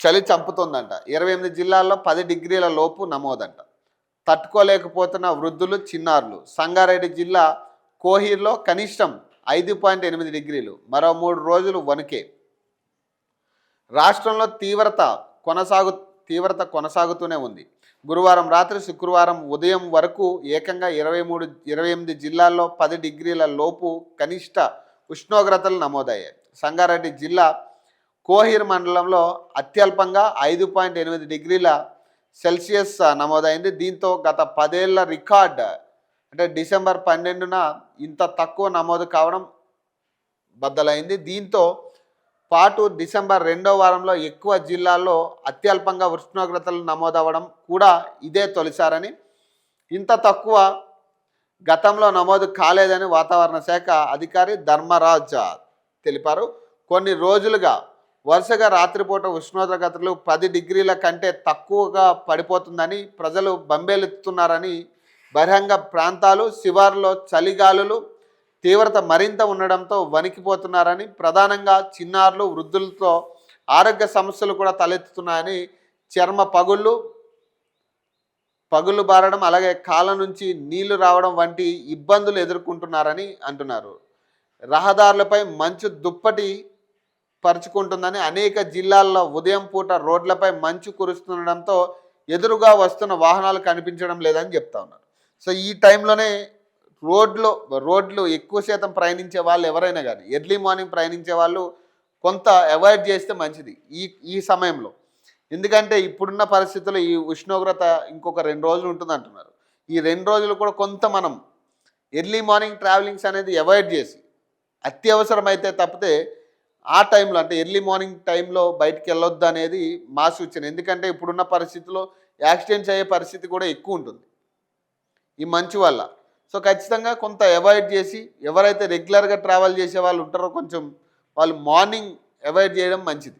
చలి చంపుతుందంట. ఇరవై ఎనిమిది జిల్లాల్లో పది డిగ్రీల లోపు నమోదంట. తట్టుకోలేకపోతున్న వృద్ధులు చిన్నారులు. సంగారెడ్డి జిల్లా కోహీర్లో కనిష్టం ఐదు పాయింట్ ఎనిమిది డిగ్రీలు. మరో మూడు రోజులు వణుకే. రాష్ట్రంలో తీవ్రత కొనసాగు తీవ్రత కొనసాగుతూనే ఉంది. గురువారం రాత్రి శుక్రవారం ఉదయం వరకు ఏకంగా ఇరవై మూడు ఇరవై ఎనిమిది జిల్లాల్లో పది డిగ్రీల లోపు కనిష్ట ఉష్ణోగ్రతలు నమోదయ్యాయి. సంగారెడ్డి జిల్లా కోహిర్ మండలంలో అత్యల్పంగా ఐదు పాయింట్ ఎనిమిది డిగ్రీల సెల్సియస్ నమోదైంది. దీంతో గత పదేళ్ళ రికార్డ్ అంటే డిసెంబర్ పన్నెండున ఇంత తక్కువ నమోదు కావడం బద్దలైంది. దీంతో పాటు డిసెంబర్ రెండో వారంలో ఎక్కువ జిల్లాల్లో అత్యల్పంగా ఉష్ణోగ్రతలు నమోదవ్వడం కూడా ఇదే తొలిసారని. ఇంత తక్కువ గతంలో నమోదు కాలేదని వాతావరణ శాఖ అధికారి ధర్మరాజ్ తెలిపారు. కొన్ని రోజులుగా వరుసగా రాత్రిపూట ఉష్ణోగ్రతలు పది డిగ్రీల కంటే తక్కువగా పడిపోతుందని ప్రజలు బంబేలెత్తుతున్నారని బహిరంగ ప్రాంతాలు శివార్లో చలిగాలులు తీవ్రత మరింత ఉండడంతో వణికిపోతున్నారని ప్రధానంగా చిన్నారులు వృద్ధులతో ఆరోగ్య సమస్యలు కూడా తలెత్తుతున్నాయని చర్మ పగుళ్ళు పగుళ్ళు బారడం అలాగే కాళ్ళ నుంచి నీళ్ళు రావడం వంటి ఇబ్బందులు ఎదుర్కొంటున్నారని అంటున్నారు. రహదారులపై మంచు దుప్పటి పరుచుకుంటుందని అనేక జిల్లాల్లో ఉదయం పూట రోడ్లపై మంచు కురుస్తుండడంతో ఎదురుగా వస్తున్న వాహనాలు కనిపించడం లేదని చెప్తా ఉన్నారు. సో ఈ టైంలోనే రోడ్లు రోడ్లు ఎక్కువ శాతం ప్రయాణించే వాళ్ళు ఎవరైనా కానీ ఎర్లీ మార్నింగ్ ప్రయాణించే వాళ్ళు కొంత అవాయిడ్ చేస్తే మంచిది ఈ ఈ సమయంలో. ఎందుకంటే ఇప్పుడున్న పరిస్థితుల్లో ఈ ఉష్ణోగ్రత ఇంకొక రెండు రోజులు ఉంటుంది అంటున్నారు ఈ రెండు రోజులు కూడా కొంత మనం ఎర్లీ మార్నింగ్ ట్రావెలింగ్స్ అనేది అవాయిడ్ చేసి అత్యవసరమైతే తప్పితే ఆ టైంలో అంటే ఎర్లీ మార్నింగ్ టైంలో బయటికి వెళ్ళొద్దు అనేది మా సూచన. ఎందుకంటే ఇప్పుడున్న పరిస్థితిలో యాక్సిడెంట్స్ అయ్యే పరిస్థితి కూడా ఎక్కువ ఉంటుంది. ఈ మంచు వల్ల. సో ఖచ్చితంగా కొంత అవాయిడ్ చేసి ఎవరైతే రెగ్యులర్గా ట్రావెల్ చేసే వాళ్ళు ఉంటారో కొంచెం వాళ్ళు మార్నింగ్ అవాయిడ్ చేయడం మంచిది.